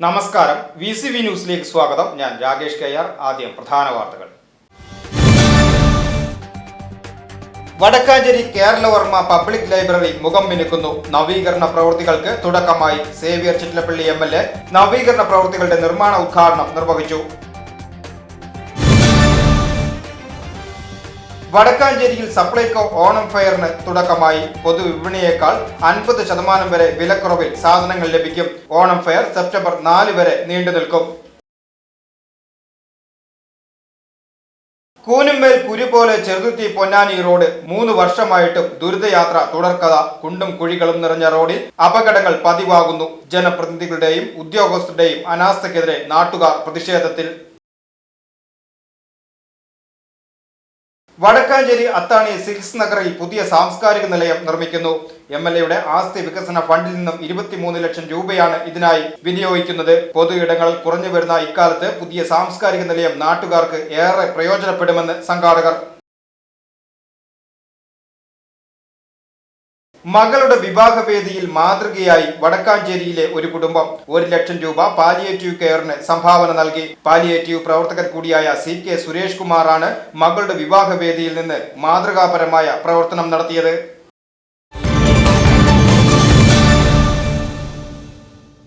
നമസ്കാരം. V C V ന്യൂസിലേക്ക് സ്വാഗതം. ഞാൻ രാകേഷ് കെ ആർ. ആദ്യം പ്രധാന വാർത്തകൾ. വടക്കാഞ്ചേരി കേരളവർമ്മ പബ്ലിക് ലൈബ്രറി മുഖം മിനുക്കുന്നു. നവീകരണ പ്രവൃത്തികൾക്ക് തുടക്കമായി Xavier Chittilappilly M L A നവീകരണ പ്രവൃത്തികളുടെ നിർമ്മാണ ഉദ്ഘാടനം നിർവഹിച്ചു. വടക്കാഞ്ചേരിയിൽ സപ്ലൈകോ ഓണം ഫെയറിന് തുടക്കമായി. പൊതുവിപണിയേക്കാൾ അൻപത് ശതമാനം വരെ വിലക്കുറവിൽ സാധനങ്ങൾ ലഭിക്കും. ഓണം ഫെയർ സെപ്റ്റംബർ നാല് വരെ നീണ്ടു നിൽക്കും. കൂനുമേൽ കുരു പോലെ ചെറുതുത്തി പൊന്നാനി റോഡ് മൂന്ന് വർഷമായിട്ടും ദുരിതയാത്ര തുടർക്കഥ. കുണ്ടും കുഴികളും നിറഞ്ഞ റോഡിൽ അപകടങ്ങൾ പതിവാകുന്നു. ജനപ്രതിനിധികളുടെയും ഉദ്യോഗസ്ഥരുടെയും അനാസ്ഥക്കെതിരെ നാട്ടുകാർ പ്രതിഷേധത്തിൽ വടക്കാഞ്ചേരി അത്താണി സിൽസ് നഗറിൽ പുതിയ സാംസ്കാരിക നിലയം നിർമ്മിക്കുന്നു. എം എൽ എയുടെ ആസ്തി വികസന ഫണ്ടിൽ നിന്നും ഇരുപത്തിമൂന്ന് ലക്ഷം രൂപയാണ് ഇതിനായി വിനിയോഗിക്കുന്നത്. പൊതു ഇടങ്ങൾ കുറഞ്ഞു വരുന്ന ഇക്കാലത്ത് പുതിയ സാംസ്കാരിക നിലയം നാട്ടുകാർക്ക് ഏറെ പ്രയോജനപ്പെടുമെന്ന് സംഘാടകർ. മകളുടെ വിവാഹവേദിയിൽ മാതൃകയായി വടക്കാഞ്ചേരിയിലെ ഒരു കുടുംബം ഒരു ലക്ഷം രൂപ പാലിയേറ്റീവ് കെയറിന് സംഭാവന നൽകി. പാലിയേറ്റീവ് പ്രവർത്തകർ കൂടിയായ സി കെ സുരേഷ് കുമാറാണ് മകളുടെ വിവാഹവേദിയിൽ നിന്ന് മാതൃകാപരമായ പ്രവർത്തനം നടത്തിയത്.